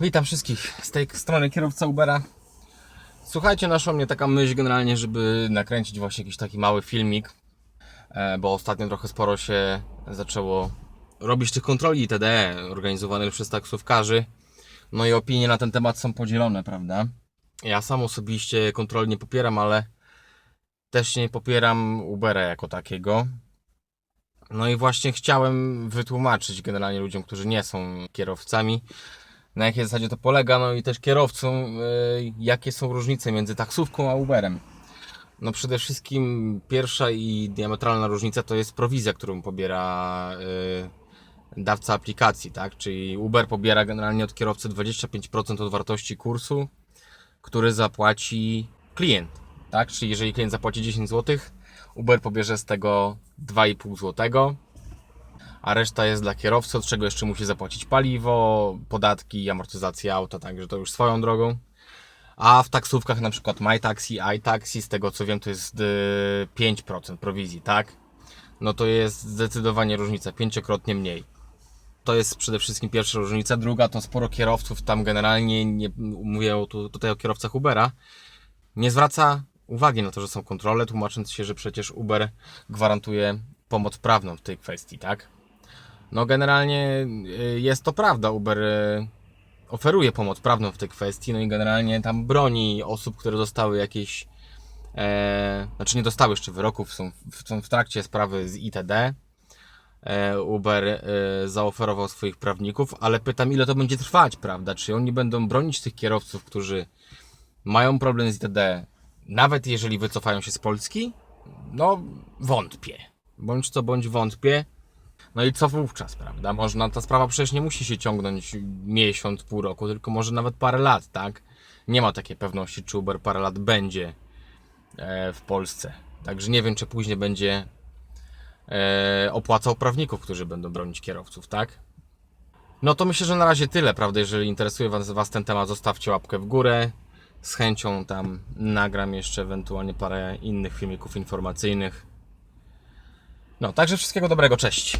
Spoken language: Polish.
Witam wszystkich z tej strony kierowca Ubera. Słuchajcie, naszła mnie taka myśl generalnie, żeby nakręcić właśnie jakiś taki mały filmik, e, bo ostatnio trochę sporo się zaczęło robić tych kontroli itd. organizowanych przez taksówkarzy. No i opinie na ten temat są podzielone, prawda? Ja sam osobiście kontroli nie popieram, ale też nie popieram Ubera jako takiego. No i właśnie chciałem wytłumaczyć generalnie ludziom, którzy nie są kierowcami, na jakiej zasadzie to polega, no i też kierowcom, yy, jakie są różnice między taksówką a Uberem. No przede wszystkim pierwsza i diametralna różnica to jest prowizja, którą pobiera yy, dawca aplikacji, tak? Czyli Uber pobiera generalnie od kierowcy 25% od wartości kursu, który zapłaci klient, tak? Czyli jeżeli klient zapłaci 10 zł, Uber pobierze z tego 2,5 zł a reszta jest dla kierowcy, od czego jeszcze musi zapłacić paliwo, podatki, amortyzację auta, także to już swoją drogą. A w taksówkach na przykład MyTaxi, iTaxi, z tego co wiem, to jest y, 5% prowizji, tak? No to jest zdecydowanie różnica, pięciokrotnie mniej. To jest przede wszystkim pierwsza różnica. Druga to sporo kierowców tam generalnie, nie mówię tu, tutaj o kierowcach Ubera, nie zwraca uwagi na to, że są kontrole, tłumacząc się, że przecież Uber gwarantuje pomoc prawną w tej kwestii, tak? No generalnie y, jest to prawda, Uber y, oferuje pomoc prawną w tej kwestii, no i generalnie tam broni osób, które dostały jakieś, e, znaczy nie dostały jeszcze wyroków, są, w- są w trakcie sprawy z ITD. E, Uber e, zaoferował swoich prawników, ale pytam, ile to będzie trwać, prawda? Czy oni będą bronić tych kierowców, którzy mają problem z ITD, nawet jeżeli wycofają się z Polski? No, wątpię. Bądź co bądź wątpię. No i co wówczas, prawda? Można, ta sprawa przecież nie musi się ciągnąć miesiąc, pół roku, tylko może nawet parę lat, tak? Nie ma takiej pewności, czy Uber parę lat będzie e, w Polsce. Także nie wiem, czy później będzie e, opłacał prawników, którzy będą bronić kierowców, tak? No to myślę, że na razie tyle, prawda? Jeżeli interesuje was, was ten temat, zostawcie łapkę w górę. Z chęcią tam nagram jeszcze ewentualnie parę innych filmików informacyjnych. No, także wszystkiego dobrego, cześć.